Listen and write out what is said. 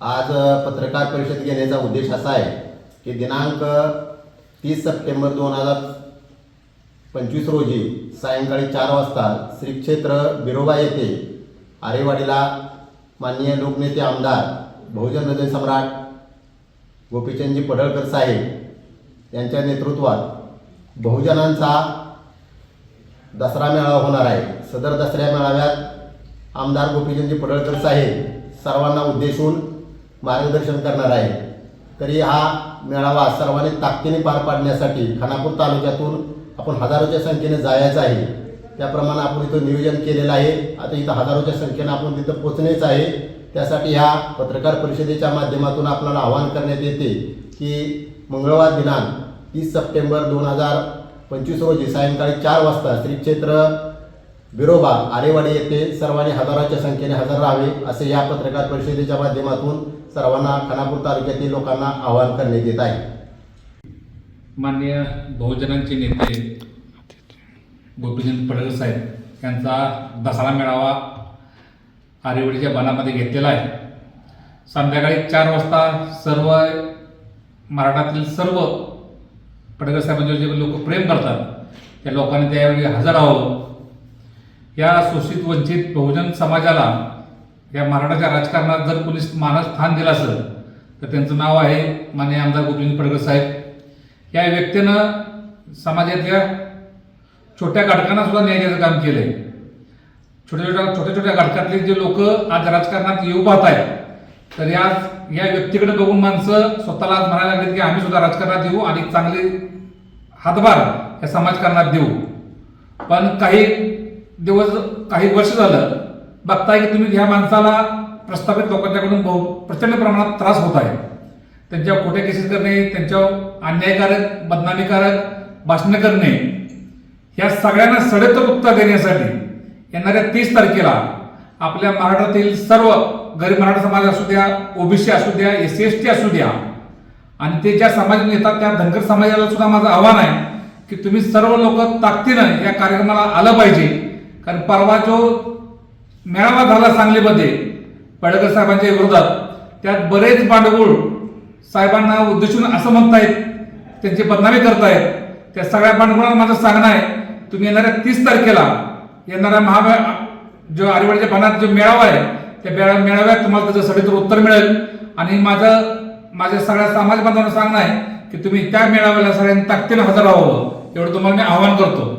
आज पत्रकार परिषद घेण्याचा उद्देश असा आहे की दिनांक तीस सप्टेंबर दोन हजार पंचवीस रोजी सायंकाळी चार वाजता श्री क्षेत्र बिरोबा येथे आरेवाडीला माननीय लोकनेते आमदार बहुजन हृदय सम्राट गोपीचंदजी पडळकर साहेब यांच्या नेतृत्वात बहुजनांचा दसरा मेळावा होणार आहे. सदर दसऱ्या मेळाव्यात आमदार गोपीचंदजी पडळकर साहेब सर्वांना उद्देशून मार्गदर्शन करणार आहे. तरी हा मेळावा सर्वांनी ताकदीने पार पाडण्यासाठी खानापूर तालुक्यातून आपण हजारोच्या संख्येने जायचं आहे. त्याप्रमाणे आपण इथं नियोजन केलेलं आहे. आता इथं हजारोच्या संख्येनं आपण तिथं पोचणेच आहे. त्यासाठी ह्या पत्रकार परिषदेच्या माध्यमातून आपल्याला आवाहन करण्यात येते की मंगळवार दिनांक तीस सप्टेंबर दोन हजार पंचवीस रोजी सायंकाळी चार वाजता श्री क्षेत्र बिरोबा आरेवाडी येथे सर्वांनी हजाराच्या संख्येने हजर राहावे असे या पत्रकार परिषदेच्या माध्यमातून सर्वांना खानापूर तालुक्यातील लोकांना आवाहन करण्यात येत आहे. माननीय बहुजनांचे नेते गोपीचंद पडळकर साहेब यांचा दसरा मेळावा आरेवडीच्या बनामध्ये घेतलेला आहे. संध्याकाळी चार वाजता सर्व मराठातील सर्व पडळकर साहेबांचे जे लोक प्रेम करतात त्या लोकांनी त्यावेळी हजर राहावं या शोषित वंचित बहुजन समाजाला या मराठाच्या राजकारणात जर कोणी मानस स्थान दिलं असेल तर त्यांचं नाव आहे माननीय आमदार गोपीचंद पडकर साहेब. या व्यक्तीनं समाजातल्या छोट्या घटकांना सुद्धा न्याय द्यायचं काम केलंय. छोट्या छोट्या छोट्या छोट्या घटकातले जे लोक आज राजकारणात येऊ पाहत आहेत तर आज या व्यक्तीकडे बघून माणसं स्वतःला आज म्हणायला लागलीत की आम्ही सुद्धा राजकारणात येऊ आणि चांगले हातभार या समाजकारणात देऊ. पण काही दिवस काही वर्ष झालं बघताय की तुम्ही ह्या माणसाला प्रस्थापित लोकांच्याकडून बहु प्रचंड प्रमाणात त्रास होत आहे. त्यांच्यावर खोट्या केसेस करणे त्यांच्यावर अन्यायकारक बदनामीकारक भाषणं करणे या सगळ्यांना सडेतर उत्तर देण्यासाठी येणाऱ्या तीस तारखेला आपल्या महाराष्ट्रातील सर्व गरीब मराठा समाज असू द्या ओबीसी असू द्या एस सी एस टी असू द्या आणि ते ज्या समाजातून येतात त्या धनगर समाजाला सुद्धा माझं आव्हान आहे की तुम्ही सर्व लोक ताकदीनं या कार्यक्रमाला आलं पाहिजे. कारण परवा जो मेळावा झाला सांगलीमध्ये पडळकर साहेबांच्या विरोधात. त्यात बरेच बांडगुळ साहेबांना उद्देशून असं म्हणतायत त्यांची बदनामी करतायत. त्या सगळ्या बांडगुळांना माझं सांगणं आहे तुम्ही येणाऱ्या तीस तारखेला येणाऱ्या महा जो आरेवाडीच्या बनात जो मेळावा आहे त्या मेळा मेळाव्यात तुम्हाला त्याचं सडेतोड उत्तर मिळेल. आणि माझं माझ्या सगळ्या समाज बांधवांना सांगणं आहे की तुम्ही त्या मेळाव्याला सगळ्यांनी ताकदीनं हजर राहावं. एवढं तुम्हाला मी आवाहन करतो.